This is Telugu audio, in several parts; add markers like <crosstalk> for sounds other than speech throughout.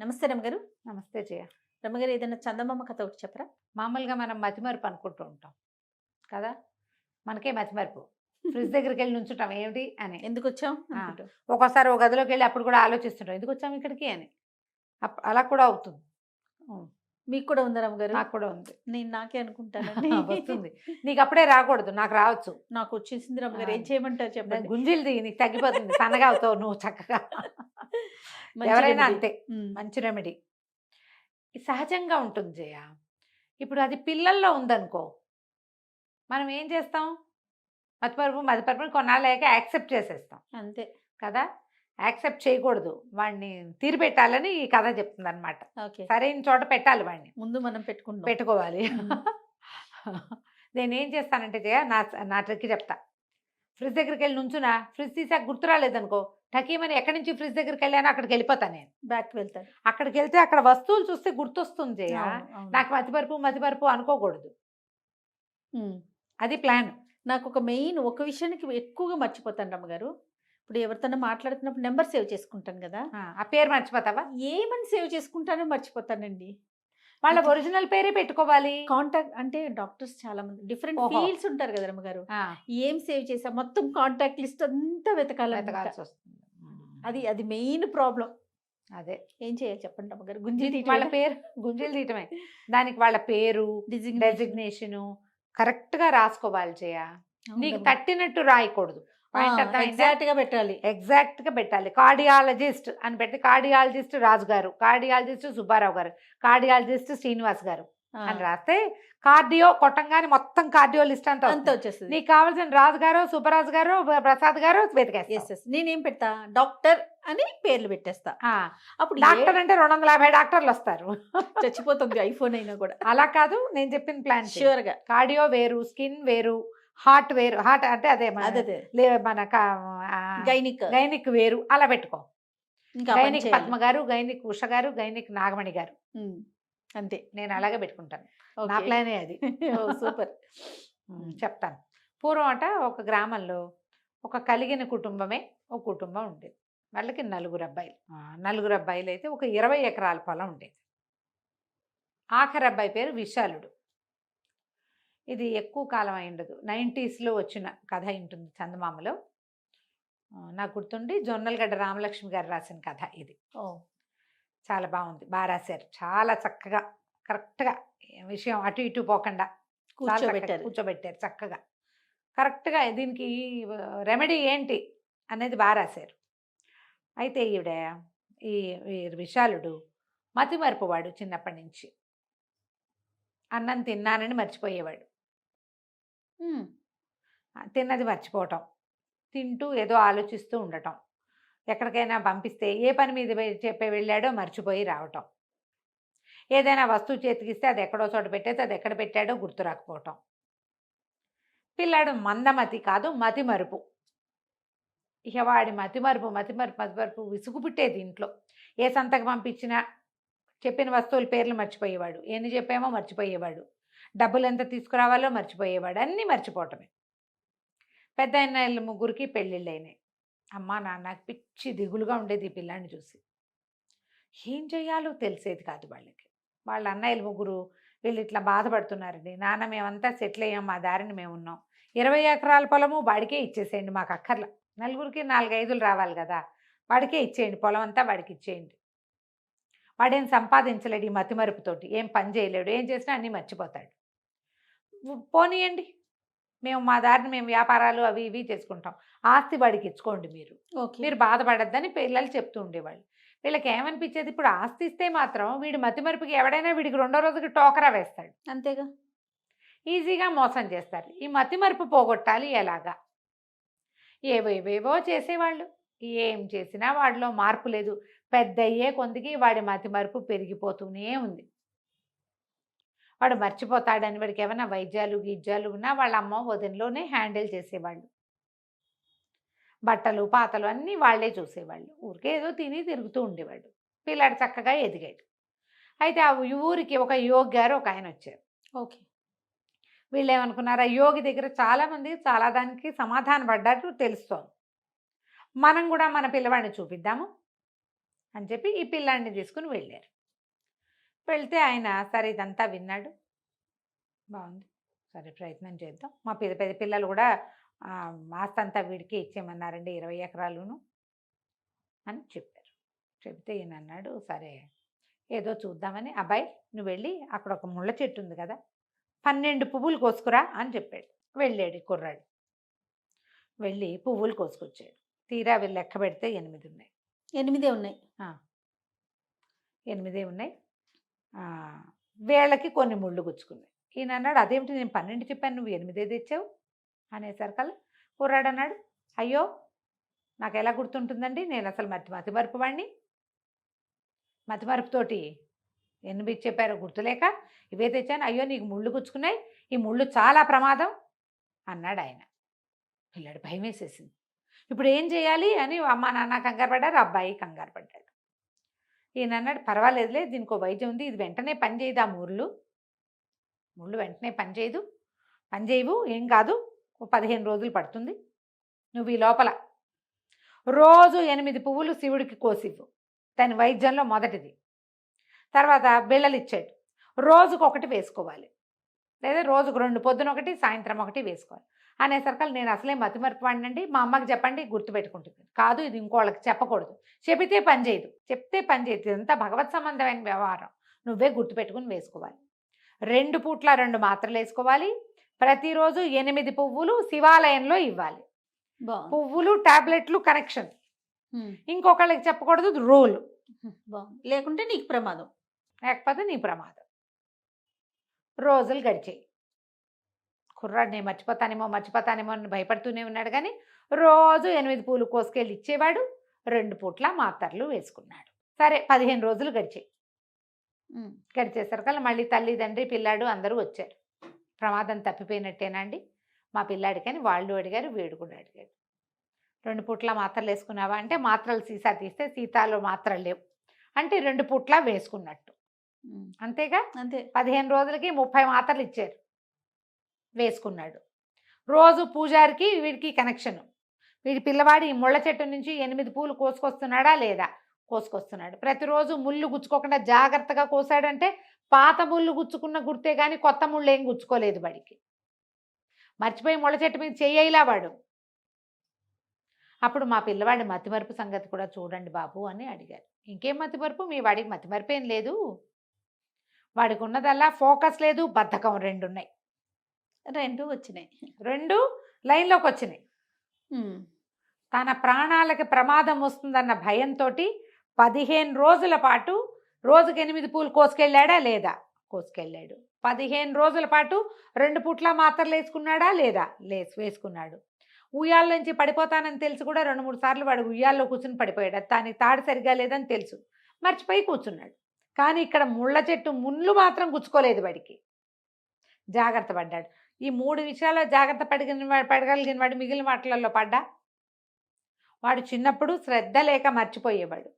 నమస్తే రమగారు. నమస్తే జయ. రమగారు ఏదైనా చందమామ కథ ఒకటి చెప్పరా? మామూలుగా మనం మతిమరుపు అనుకుంటూ ఉంటాం. కదా? మనకే మతిమరుపు. <laughs> ఫ్రిడ్జ్ దగ్గరికి వెళ్ళి నుంచుంటాం. ఏమిటి అని. ఎందుకు వచ్చాం. ఒక్కోసారి ఒక గదిలోకి వెళ్ళి అప్పుడు కూడా ఆలోచిస్తుంటాం. ఎందుకు వచ్చాం ఇక్కడికి అని. అప్- అలా కూడా అవుతుంది. మీకు కూడా ఉందా రమగారు? నాకు కూడా ఉంది. నేను నాకే అనుకుంటానండి. వస్తుంది. నీకు అప్పుడే రాకూడదు. నాకు రావచ్చు. నాకు వచ్చేసింది రమగారు. ఆ. ఏం చేయమంటారు చెప్పండి. గుంజీలు దిగి నీకు తగ్గిపోతుంది. సన్నగా అవుతావు నువ్వు చక్కగా. ఎవరైనా. అంతే. మంచి రెమెడీ సహజంగా ఉంటుంది జయ. ఇప్పుడు అది పిల్లల్లో ఉందనుకో. మనం ఏం చేస్తాం? మతిపరుపు మతిపరుపుని కొన్నాళ్ళక యాక్సెప్ట్ చేసేస్తాం. అంతే. కదా? యాక్సెప్ట్ చేయకూడదు. వాడిని తీరిపెట్టాలని ఈ కథ చెప్తుంది అనమాట సరైన చోట పెట్టాలి వాడిని ముందు మనం పెట్టుకుంటాం పెట్టుకోవాలి. <laughs> నేను ఏం చేస్తానంటే జయ నా నా ట్రిక్ చెప్తా. ఫ్రిడ్జ్ దగ్గరికి వెళ్ళి నుంచునా? ఫ్రిడ్జ్ తీసాక గుర్తు రాలేదనుకో టకీమని ఎక్కడి నుంచి ఫ్రిడ్జ్ దగ్గరికి వెళ్ళానో అక్కడికి వెళ్ళిపోతాను నేను. బ్యాక్ వెళ్తాను అక్కడికి వెళ్తే అక్కడ వస్తువులు చూస్తే గుర్తొస్తుంది జయ. నాకు మతిపరుపు మతిపరుపు అనుకోకూడదు. అది ప్లాన్. నాకు ఒక మెయిన్ ఒక విషయానికి ఎక్కువగా మర్చిపోతాను రమ్మగారు. ఇప్పుడు ఎవరితోనో మాట్లాడుతున్నప్పుడు నెంబర్ సేవ్ చేసుకుంటాను కదా. ఆ పేరు మర్చిపోతావా? ఏమని సేవ్ చేసుకుంటానో మర్చిపోతానండి. వాళ్ళ ఒరిజినల్ పేరే పెట్టుకోవాలి. కాంటాక్ట్ అంటే డాక్టర్స్ చాలా మంది డిఫరెంట్. ఫీల్డ్స్ ఉంటారు కదా రమ్మగారు. ఆ, ఏం సేవ్ చేసా? మొత్తం కాంటాక్ట్ లిస్ట్ అంతా వెతకాలి వెతకాల్సి వస్తుంది. అది అది మెయిన్ ప్రాబ్లం అదే. ఏం చేయాలి చెప్పండి అమ్మగారు గుంజి వాళ్ళ పేరు గుంజలు తీయటమే. దానికి వాళ్ళ పేరు డిజిగ్నేషన్ డెసిగ్నేషన్ కరెక్ట్గా రాసుకోవాలి చేయ నీకు తట్టినట్టు రాయకూడదు. ఎగ్జాక్ట్గా పెట్టాలి. ఎగ్జాక్ట్గా పెట్టాలి. కార్డియాలజిస్ట్ అని పెడితే కార్డియాలజిస్ట్ రాజు గారు కార్డియాలజిస్ట్ సుబ్బారావు గారు కార్డియాలజిస్ట్ శ్రీనివాస్ గారు అని రాస్తే కార్డియో కొట్టంగానే మొత్తం కార్డియో లిస్ట్ అంతా. వచ్చేస్తుంది. నీకు కావాల్సిన రాజు గారు సుబ్బరాజు గారు ప్రసాద్ గారు వెతికేస్తా. నేనేం పెడతా? డాక్టర్ అని పేర్లు పెట్టేస్తా. అప్పుడు డాక్టర్ అంటే రెండు వందల యాభై డాక్టర్లు వస్తారు. చచ్చిపోతుంది ఐఫోన్ అయినా కూడా. అలా కాదు నేను చెప్పిన ప్లాన్ షూర్గా. కార్డియో వేరు స్కిన్ వేరు హార్ట్ వేరు హార్ట్ అంటే అదే మన అదే లే- మన గైనిక్. గైనిక్ వేరు అలా పెట్టుకో. గైనిక్. పద్మ గారు గైనిక్ ఉష గారు గైనిక్ నాగమణి గారు. అంతే. నేను అలాగే పెట్టుకుంటాను. నా. ప్లానే అది. సూపర్. చెప్తాను. పూర్వం అట ఒక గ్రామంలో ఒక కలిగిన కుటుంబమే ఒక కుటుంబం ఉండేది. వాళ్ళకి నలుగురు అబ్బాయిలు. నలుగురు అబ్బాయిలు అయితే ఒక ఇరవై ఎకరాల పొలం ఉండేది. ఆఖరి అబ్బాయి పేరు విశాలుడు. ఇది ఎక్కువ కాలం అయి ఉండదు. నైంటీస్లో వచ్చిన కథ ఉంటుంది చందమామలో. నాకు గుర్తుండి జొన్నలగడ్డ రామలక్ష్మి గారు రాసిన కథ ఇది. ఓ. చాలా బాగుంది. బాగా రాశారు. చాలా చక్కగా కరెక్ట్గా విషయం అటు ఇటు పోకుండా కూర్చోబెట్టారు. కూర్చోబెట్టారు చక్కగా. కరెక్ట్గా దీనికి రెమెడీ ఏంటి అనేది బాగా రాశారు. అయితే ఈవిడ ఈ విశాలుడు మతిమరుపువాడు చిన్నప్పటి నుంచి. అన్నం తిన్నానని మర్చిపోయేవాడు. తిన్నది మర్చిపోవటం. తింటూ ఏదో ఆలోచిస్తూ ఉండటం. ఎక్కడికైనా పంపిస్తే ఏ పని మీద చెప్పి వెళ్ళాడో మర్చిపోయి రావటం. ఏదైనా వస్తువు చేతికిస్తే అది ఎక్కడో చోట పెట్టేస్తే అది ఎక్కడ పెట్టాడో గుర్తు రాకపోవటం. పిల్లాడు మందమతి కాదు మతి మరుపు. ఇక వాడి మతిమరుపు మతి మరుపు విసుగు పుట్టేది ఇంట్లో. ఏ సంతకు పంపించినా చెప్పిన వస్తువుల పేర్లు మర్చిపోయేవాడు. ఎన్ని చెప్పామో మర్చిపోయేవాడు. డబ్బులు ఎంత తీసుకురావాలో మర్చిపోయేవాడు. అన్నీ మర్చిపోవటమే. పెద్ద ఆయన ముగ్గురికి పెళ్ళిళ్ళు అయినాయి అమ్మా నాన్నకి పిచ్చి దిగులుగా ఉండేది ఈ పిల్లాన్ని చూసి. ఏం చేయాలో తెలిసేది కాదు వాళ్ళకి. వాళ్ళ అన్నయ్యలు ముగ్గురు వీళ్ళు ఇట్లా బాధపడుతున్నారండి. నాన్న మేమంతా సెటిల్ అయ్యాం మా దారిని మేము ఉన్నాం. ఇరవై ఎకరాల పొలము వాడికే ఇచ్చేసేయండి మాకు అక్కర్ల. నలుగురికి నాలుగైదులు రావాలి కదా. వాడికే ఇచ్చేయండి. పొలం అంతా వాడికి ఇచ్చేయండి. వాడేం సంపాదించలేడు ఈ మతిమరుపుతోటి. ఏం పని చేయలేడు. ఏం చేసినా అన్నీ మర్చిపోతాడు. పోనీయండి. మేము మా దారిని మేము వ్యాపారాలు అవి ఇవి చేసుకుంటాం. ఆస్తి వాడికి ఇచ్చుకోండి మీరు. ఓకే. మీరు బాధపడద్దని పిల్లలు చెప్తూ ఉండేవాళ్ళు. వీళ్ళకి ఏమనిపించేది ఇప్పుడు ఆస్తి ఇస్తే మాత్రం వీడి మతిమరుపుకి ఎవడైనా వీడికి రెండో రోజుకి టోకరా వేస్తాడు. అంతేగా? ఈజీగా మోసం చేస్తారు. ఈ మతిమరుపు పోగొట్టాలి ఎలాగా? ఏవేవేవో చేసేవాళ్ళు. ఏం చేసినా వాడిలో మార్పు లేదు. పెద్ద అయ్యే కొందికి వాడి మతిమరుపు పెరిగిపోతూనే ఉంది. వాడు మర్చిపోతాడని వాడికి ఏమైనా వైద్యాలు గిజ్జాలు ఉన్నా వాళ్ళ అమ్మ వదినలోనే హ్యాండిల్ చేసేవాళ్ళు. బట్టలు పాతలు అన్నీ వాళ్ళే చూసేవాళ్ళు. ఊరికే ఏదో తిని తిరుగుతూ ఉండేవాడు. పిల్లాడు చక్కగా ఎదిగాడు. అయితే ఆ ఊరికి ఒక యోగి గారు ఒక ఆయన వచ్చారు. ఓకే. వీళ్ళు ఏమనుకున్నారు ఆ యోగి దగ్గర చాలామంది చాలా దానికి సమాధానం పడ్డట్టు తెలుస్తోంది. మనం కూడా మన పిల్లవాడిని చూపిద్దాము అని చెప్పి ఈ పిల్లాడిని తీసుకుని వెళ్ళారు. వెళ్తే ఆయన సరే ఇదంతా విన్నాడు. బాగుంది సరే ప్రయత్నం చేద్దాం. మా పెద్ద పెద్ద పిల్లలు కూడా అంతా వీడికి ఇచ్చేయమన్నారండి ఇరవై ఎకరాలును అని చెప్పారు. చెప్తే ఈయన అన్నాడు సరే ఏదో చూద్దామని అబ్బాయి నువ్వు వెళ్ళి అక్కడ ఒక ముళ్ళ చెట్టు ఉంది కదా పన్నెండు పువ్వులు కోసుకురా అని చెప్పాడు. వెళ్ళాడు కుర్రాడు. వెళ్ళి పువ్వులు కోసుకొచ్చాడు. తీరా వీళ్ళు లెక్క పెడితే ఎనిమిది ఉన్నాయి. ఎనిమిదే ఉన్నాయి. ఎనిమిదే ఉన్నాయి. వీళ్ళకి కొన్ని ముళ్ళు గుచ్చుకున్నాయి. ఈయన అన్నాడు అదేమిటి నేను పన్నెండు చెప్పాను నువ్వు ఎనిమిదే తెచ్చావు? అనేసరికల్లా కుర్రాడు అన్నాడు అయ్యో! నాకు ఎలా గుర్తుంటుందండి? నేను అసలు మతి మతి మరుపు వాడిని మతి మరుపుతోటి ఎనిమిది చెప్పారో గుర్తులేక? ఇవే తెచ్చాను అయ్యో! నీకు ముళ్ళు గుచ్చుకున్నాయి ఈ ముళ్ళు చాలా ప్రమాదం అన్నాడు ఆయన. పిల్లాడు భయం వేసేసింది ఇప్పుడు ఏం చేయాలి? అని అమ్మ నాన్న కంగారు పడ్డారు అబ్బాయి కంగారు పడ్డాడు ఈయన అన్నాడు పర్వాలేదులే దీనికి వైద్యం ఉంది ఇది వెంటనే పనిచేయదు ఆ ముళ్ళు ముళ్ళు వెంటనే పని చేయదు పని చేయవు ఏం కాదు ఓ పదిహేను రోజులు పడుతుంది నువ్వు ఈ లోపల రోజు ఎనిమిది పువ్వులు శివుడికి కోసివ్వు దాని వైద్యంలో మొదటిది. తర్వాత బిళ్ళలు ఇచ్చాడు రోజుకు ఒకటి వేసుకోవాలి లేదా రోజుకు రెండు పొద్దున ఒకటి సాయంత్రం ఒకటి వేసుకోవాలి. అనేసరికి నేను అసలే మతిమరుపు వాడినండి మా అమ్మకి చెప్పండి గుర్తుపెట్టుకుంటుంది. కాదు ఇది ఇంకోళ్ళకి చెప్పకూడదు. చెబితే పని చేయదు. చెప్తే పని చేయదు. ఇదంతా భగవత్ సంబంధమైన వ్యవహారం. నువ్వే గుర్తుపెట్టుకుని వేసుకోవాలి. రెండు పూట్ల రెండు మాత్రలు వేసుకోవాలి. ప్రతిరోజు ఎనిమిది పువ్వులు శివాలయంలో ఇవ్వాలి. పువ్వులు టాబ్లెట్లు కనెక్షన్ ఇంకొకళ్ళకి చెప్పకూడదు రూల్. లేకుంటే నీకు ప్రమాదం. లేకపోతే నీ ప్రమాదం. రోజులు గడిచాయి. కుర్రాడు నేను మర్చిపోతానేమో మర్చిపోతానేమో అని భయపడుతూనే ఉన్నాడు కానీ రోజు ఎనిమిది పూలు కోసుకెళ్ళి ఇచ్చేవాడు. రెండు పూట్ల మాత్రలు వేసుకున్నాడు. సరే పదిహేను రోజులు గడిచాయి. ఉమ్, గడిచేసరికల్లా మళ్ళీ తల్లి తండ్రి పిల్లాడు అందరూ వచ్చారు. ప్రమాదం తప్పిపోయినట్టేనా అండి మా పిల్లాడికని వాళ్ళు అడిగారు వీడు కూడా అడిగాడు. రెండు పూట్ల మాత్రలు వేసుకున్నావా అంటే మాత్రలు సీసా తీస్తే సీతాలో మాత్రలు లేవు. అంటే రెండు పూట్ల వేసుకున్నట్టు. అంతేగా? అంతే. పదిహేను రోజులకి ముప్పై మాత్రలు ఇచ్చారు. వేసుకున్నాడు. రోజు పూజారికి వీడికి కనెక్షన్. వీడి పిల్లవాడి ఈ ముళ్ళ చెట్టు నుంచి ఎనిమిది పూలు కోసుకొస్తున్నాడా లేదా? కోసుకొస్తున్నాడు. ప్రతిరోజు ముళ్ళు గుచ్చుకోకుండా జాగ్రత్తగా కోసాడంటే పాత ముళ్ళు గుచ్చుకున్న గుర్తే కానీ కొత్త ముళ్ళు ఏం గుచ్చుకోలేదు వాడికి. మర్చిపోయి ముళ్ళ చెట్టు మీద చెయ్యలా వాడు. అప్పుడు మా పిల్లవాడి మతిమరుపు సంగతి కూడా చూడండి బాబు అని అడిగారు. ఇంకేం మతిమరుపు? మీ వాడికి మతిమరుపు ఏం లేదు. వాడికి ఉన్నదల్లా ఫోకస్ లేదు బద్ధకం రెండు ఉన్నాయి రెండు వచ్చినాయి. రెండు లైన్లోకి వచ్చినాయి. తన ప్రాణాలకి ప్రమాదం వస్తుందన్న భయంతో పదిహేను రోజుల పాటు రోజుకి ఎనిమిది పూలు కోసుకెళ్ళాడా లేదా? కోసుకెళ్ళాడు. పదిహేను రోజుల పాటు రెండు పుట్ల మాత్రలు వేసుకున్నాడా లేదా? లేసి వేసుకున్నాడు. ఉయ్యాల నుంచి పడిపోతానని తెలిసి కూడా రెండు మూడు సార్లు వాడు ఉయ్యాల్లో కూర్చుని పడిపోయాడు. దానికి తాడు సరిగా లేదని తెలుసు. మర్చిపోయి కూర్చున్నాడు. కానీ ఇక్కడ ముళ్ళ చెట్టు ముళ్ళు మాత్రం గుచ్చుకోలేదు వాడికి. జాగ్రత్త పడ్డాడు. ఈ మూడు విషయాల్లో జాగ్రత్త పడిగిన పడగలిగిన వాడు మిగిలిన వాటిలలో పడ్డా? వాడు చిన్నప్పుడు శ్రద్ధ లేక మర్చిపోయేవాడు.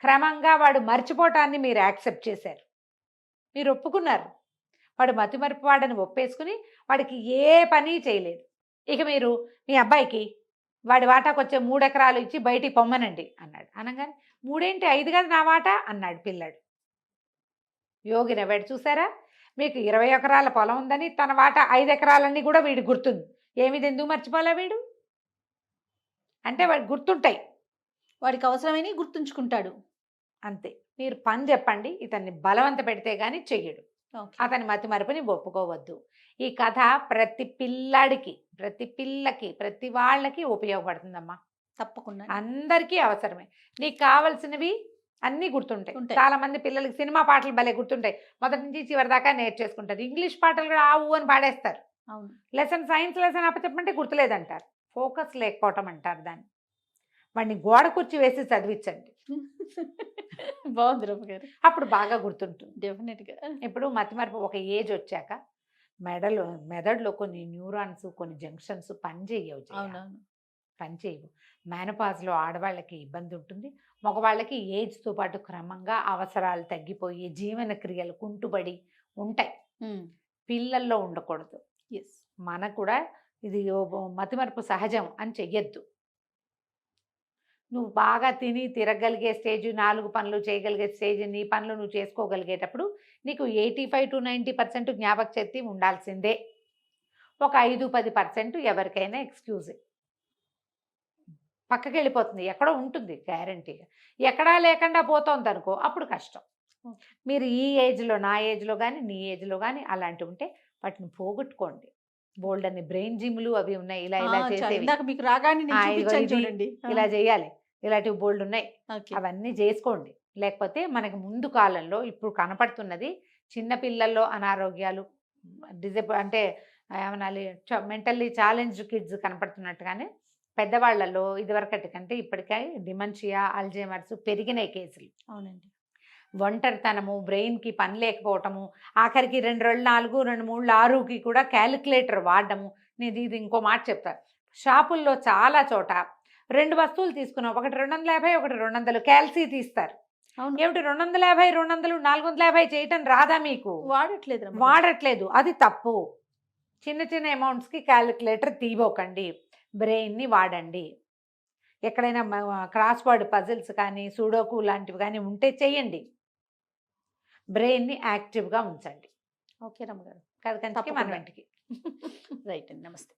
క్రమంగా వాడు మర్చిపోవటాన్ని మీరు యాక్సెప్ట్ చేశారు. మీరు ఒప్పుకున్నారు. వాడు మతిమరుపు వాడని ఒప్పేసుకుని వాడికి ఏ పని చేయలేదు. ఇక మీరు మీ అబ్బాయికి వాడి వాటాకు వచ్చే మూడు ఎకరాలు ఇచ్చి బయటికి పొమ్మనండి అన్నాడు. అనగానే మూడేంటి? ఐదు కదా నా వాటా అన్నాడు పిల్లాడు. యోగి నవ్వాడు చూసారా? మీకు ఇరవై ఎకరాల పొలం ఉందని తన వాటా ఐదు ఎకరాలన్నీ కూడా వీడి గుర్తుంది. ఏమిది ఎందుకు మర్చిపోలే వీడు? అంటే వాడు గుర్తుంటాయి. వాడికి అవసరమైన గుర్తుంచుకుంటాడు. అంతే. మీరు పని చెప్పండి ఇతన్ని బలవంత పెడితే గాని చెయ్యడు. అతని మతి మరుపుని ఒప్పుకోవద్దు. ఈ కథ ప్రతి పిల్లాడికి ప్రతి పిల్లకి ప్రతి వాళ్ళకి ఉపయోగపడుతుందమ్మా. తప్పకుండా. అందరికీ అవసరమే. నీకు కావలసినవి అన్నీ గుర్తుంటాయి. చాలా మంది పిల్లలకి సినిమా పాటలు భలే గుర్తుంటాయి. మొదటి నుంచి చివరి దాకా నేర్చేసుకుంటారు. ఇంగ్లీష్ పాటలు కూడా ఆవు అని పాడేస్తారు. అవును. లెసన్ సైన్స్ లెసన్ అప్పచెప్పమంటే గుర్తులేదంటారు. ఫోకస్ లేకపోవటం అంటారు దాన్ని. వాడిని గోడ కుర్చీ వేసి చదివించండి బాగుంది గారు. అప్పుడు బాగా గుర్తుంటుంది. డెఫినెట్గా ఇప్పుడు మతిమరుపు ఒక ఏజ్ వచ్చాక మెడలో మెదడులో కొన్ని న్యూరాన్స్ కొన్ని జంక్షన్స్ పనిచేయవు జయ. పనిచేయవు మేనపాజ్లో ఆడవాళ్ళకి ఇబ్బంది ఉంటుంది మగవాళ్ళకి ఏజ్తో పాటు క్రమంగా అవసరాలు తగ్గిపోయి జీవన క్రియలు కుంటుబడి ఉంటాయి. పిల్లల్లో ఉండకూడదు. ఎస్ మనకు కూడా ఇది మతిమరుపు సహజం అని చెయ్యొద్దు. నువ్వు బాగా తిని తిరగలిగే స్టేజ్ నాలుగు పనులు చేయగలిగే స్టేజ్ నీ పనులు నువ్వు చేసుకోగలిగేటప్పుడు నీకు eighty five to ninety percent జ్ఞాపక శక్తి ఉండాల్సిందే. ఒక ఐదు పది పర్సెంట్ ఎవరికైనా ఎక్స్క్యూజ్. పక్కకి వెళ్ళిపోతుంది ఎక్కడో ఉంటుంది గ్యారంటీగా. ఎక్కడా లేకుండా పోతోంది అనుకో అప్పుడు కష్టం. మీరు ఈ ఏజ్లో నా ఏజ్లో కానీ నీ ఏజ్లో కానీ అలాంటివి ఉంటే వాటిని పోగొట్టుకోండి. బోల్డ్ అని బ్రెయిన్ జిమ్లు అవి ఉన్నాయి. ఇలా ఇలా చేసేవి. ఇలా చేయాలి. ఇలాంటివి బోల్డ్ ఉన్నాయి. అవన్నీ చేసుకోండి. లేకపోతే మనకి ముందు కాలంలో ఇప్పుడు కనపడుతున్నది చిన్న పిల్లల్లో అనారోగ్యాలు డిజబ్ అంటే ఏమనాలి మెంటల్లీ ఛాలెంజ్డ్ కిడ్స్ కనపడుతున్నట్టుగానే పెద్దవాళ్ళలో ఇదివరకటి కంటే ఇప్పటికే డిమెన్షియా అల్జైమర్స్ పెరిగినాయి కేసులు. అవునండి. ఒంటరితనము బ్రెయిన్కి పని లేకపోవటము ఆఖరికి రెండు రెండు నాలుగు రెండు మూడు ఆరుకి కూడా క్యాలిక్యులేటర్ వాడడము. నేను ఇది ఇంకో మాట చెప్తాను షాపుల్లో చాలా చోట రెండు వస్తువులు తీసుకున్నాం ఒకటి రెండు వందల యాభై ఒకటి రెండు వందలు క్యాల్సీ తీస్తారు. అవును. ఏమిటి రెండు వందల యాభై రెండు వందలు నాలుగు వందల యాభై చేయటం రాదా మీకు? వాడట్లేదు. వాడట్లేదు. అది తప్పు. చిన్న చిన్న అమౌంట్స్కి క్యాలిక్యులేటర్ తీవకండి బ్రెయిన్ని వాడండి. ఎక్కడైనా క్రాస్ వర్డ్ పజిల్స్ కానీ సూడోకు లాంటివి కానీ ఉంటే చెయ్యండి బ్రెయిన్ని యాక్టివ్గా ఉంచండి. ఓకే రమ్మ గారు. కదకంచికి తప్పకుండా. మన ఇంటికి <laughs> రైట్ అండి. నమస్తే.